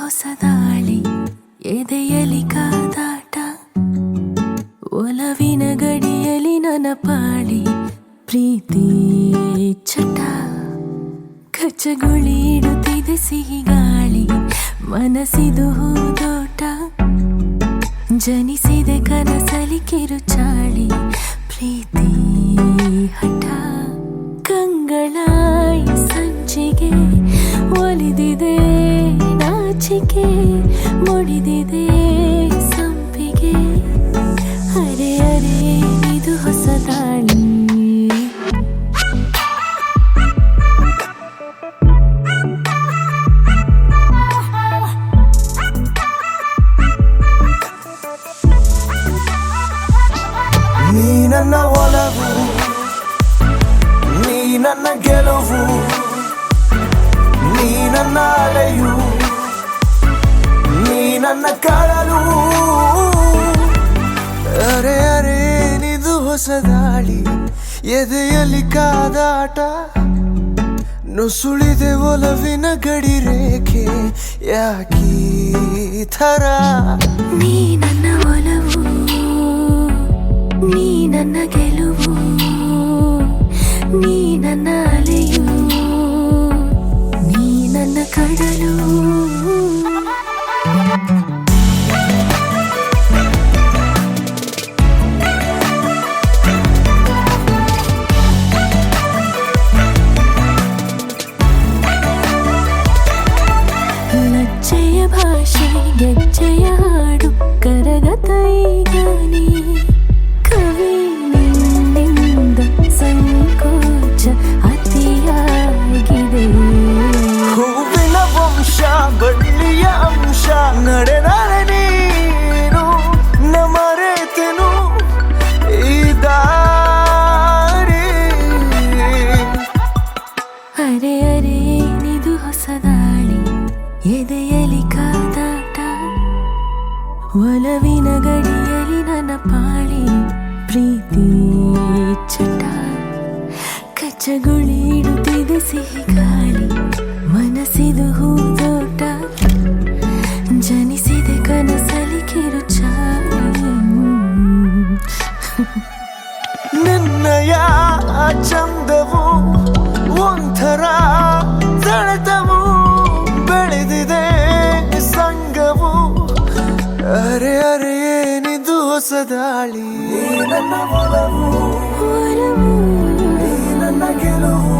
ಹೊಸದಾಳಿ ಎದೆಯಲಿ ಕಾದಾಟ? ಒಲವಿನ ಗಡಿಯಲಿ ನನ್ನ ಪಾಳಿ. ಪ್ರೀತಿ ಚಟ. ಕಚ್ಚಗುಳಿ ಇಡುತ್ತಿದೆ ಸಿಹಿ ಗಾಳಿ. ಮನಸ್ಸಿದು ಹೂದೋಟ. ಜನಿಸಿದೆ ಕನಸಲಿ ಕಿರುಚಾಳಿ. ಪ್ರೀತಿ ಹಠ. ನಾಚಿಕೆ ಮುಡಿದಿದೆ. ನಿದು ಹೊಸ ದಾಳಿ, ಎದೆಯಲ್ಲಿ ಕಾದಾಟ, ನುಸುಳಿದೆ ಒಲವಿನ ಗಡಿ ರೇಖೆ, ಯಾಕೀ ಥರ? ನೀ ನನ್ನ ಒಲವು, ನೀ ನನ್ನ ಗೆಲುವು. ಗೆಜ್ಜೆಯ ಹಾಡು ಕರಗತ ಈಗ ನೀ ಕವಿ ನಿನ್ನಿಂದ ಸಂಕೋಚ ಅತಿಯಾಗಿದೆ ಹೂವಿನ ವಂಶ ಬಳ್ಳಿಯ ಅಂಶ ನಡೆದರೆ ನೀನು ನ ಮರೆತೆನು ಈ ದಾರಿ ಅರೆ ಅರೆ ನಿದು ಹೊಸ ದಾಳಿ ಎದೆಯಲಿ ಕಾದಾಟ ಒಲವಿನ ಗಡಿಯಲ್ಲಿ ನನ್ನ ಪಾಳಿ ಪ್ರೀತಿ ಚಟ. ಕಚ್ಚಗುಳಿಡುತ್ತಿದೆ ಸಿಹಿ ಗಾಳಿ ಮನಸ್ಸಿದು ಹೂದೋಟ. ಜನಿಸಿದೆ ಕನಸಲಿ ಕಿರುಚಾಳಿ. ನಿನ್ನಯ ಚಂದವು ಒಂಥರ ಹೊಸದಾಳಿ. ನನ್ನ ಗೆಲುವು.